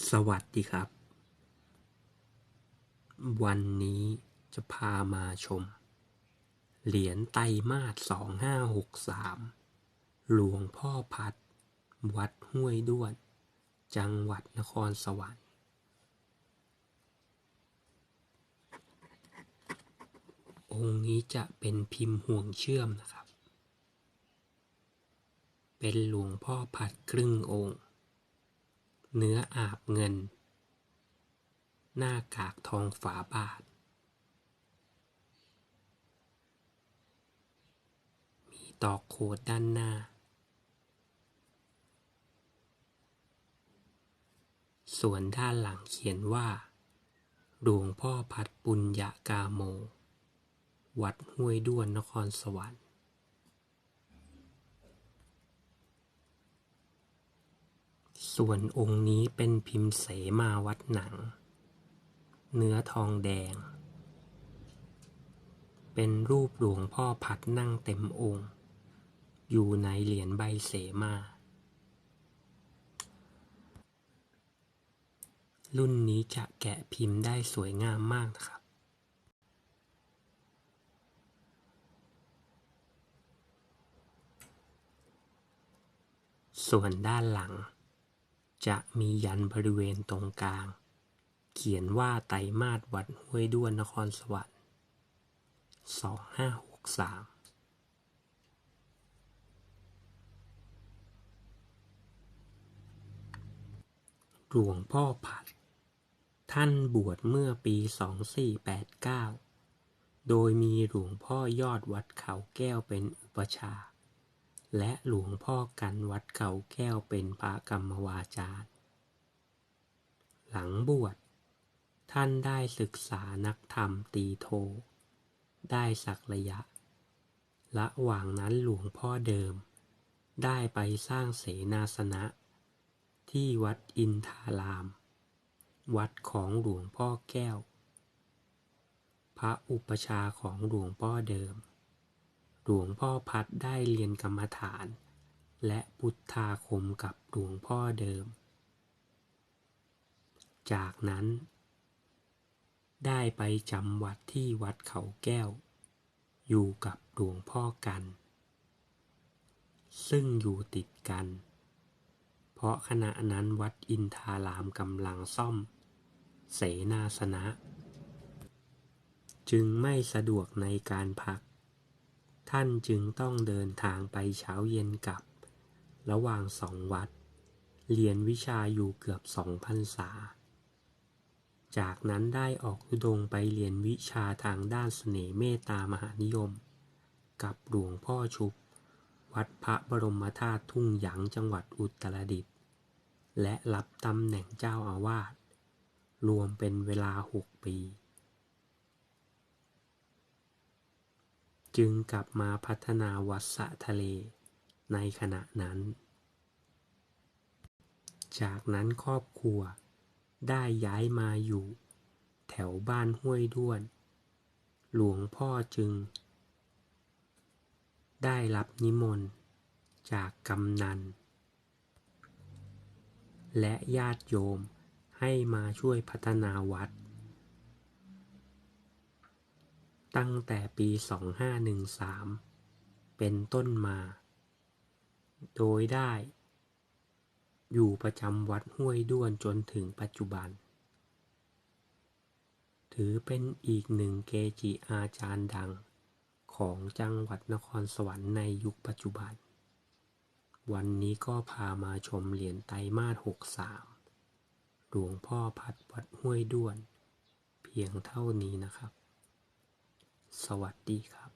สวัสดีครับ วันนี้จะพามาชม เหรียญไตมาสสองห้าหกสามหลวงพ่อพัด วัดห้วยด้วน จังหวัดนครสวรรค์ องค์นี้จะเป็นพิมพ์ห่วงเชื่อมนะครับ เป็นหลวงพ่อพัดครึ่งองค์ เนื้ออาบเงิน หน้ากากทองฝาบาท มีตอกโคดด้านหน้า ส่วนด้านหลังเขียนว่า หลวงพ่อพัดปุญญากาโม วัดห้วยด้วนนครสวรรค์ ส่วนองค์นี้เป็นพิมพ์เสมาวัดหนัง เนื้อทองแดง เป็นรูปหลวงพ่อพัดนั่งเต็มองค์ อยู่ในเหรียญใบเสมา รุ่นนี้จะแกะพิมพ์ได้สวยงามมากนะครับส่วนด้านหลัง จะมียันบริเวณตรงกลาง เขียนว่าไตรมาสวัดห้วยด้วนนครสวรรค์2563หลวงพ่อผัด ท่านบวชเมื่อปี 2489 โดยมีหลวงพ่อยอดวัดเขาแก้วเป็นอุปชา และหลวงพ่อกันวัดเขาแก้วเป็นพระกรรมวาจารย์หลังบวชท่านได้ศึกษานักธรรมตีโท ได้สักระยะระหว่างนั้นหลวงพ่อเดิม ได้ไปสร้างเสนาสนะ ที่วัดอินทาราม วัดของหลวงพ่อแก้ว พระอุปชาของหลวงพ่อเดิม หลวงพ่อพัดได้เรียนกรรมฐาน และพุทธาคมกับหลวงพ่อเดิม จากนั้น ได้ไปจำวัดที่วัดเขาแก้ว อยู่กับหลวงพ่อกัน ซึ่งอยู่ติดกัน เพราะขณะนั้นวัดอินทารามกำลังซ่อม เสนาสนะ จึงไม่สะดวกในการพัก ท่านจึงต้องเดินทางไปเช้าเย็นกลับ ระหว่างสองวัด เรียนวิชาอยู่เกือบสองพรรษา จากนั้นได้ออกอุดงไปเรียนวิชาทางด้านเสน่ห์เมตตามหานิยม กับหลวงพ่อชุบ วัดพระบรมธาตุทุ่งหยางจังหวัดอุตรดิตถ์และรับตำแหน่งเจ้าอาวาสรวมเป็นเวลาหกปี จึงกลับมาพัฒนาวัดสะทะเล ในขณะนั้น จากนั้นครอบครัวได้ย้ายมาอยู่ แถวบ้านห้วยด้วน หลวงพ่อจึง ได้รับนิมนต์ จากกำนัน และญาติโยมให้มาช่วยพัฒนาวัด ตั้งแต่ปี 2513 เป็นต้นมา โดยได้ อยู่ประจำวัดห้วยด้วนจนถึงปัจจุบัน ถือเป็นอีกหนึ่งเกจิอาจารย์ดังของจังหวัดนครสวรรค์ในยุคปัจจุบัน วันนี้ก็พามาชมเหรียญไตรมาส63 หลวงพ่อพัดวัดห้วยด้วน เพียงเท่านี้นะครับ สวัสดีครับ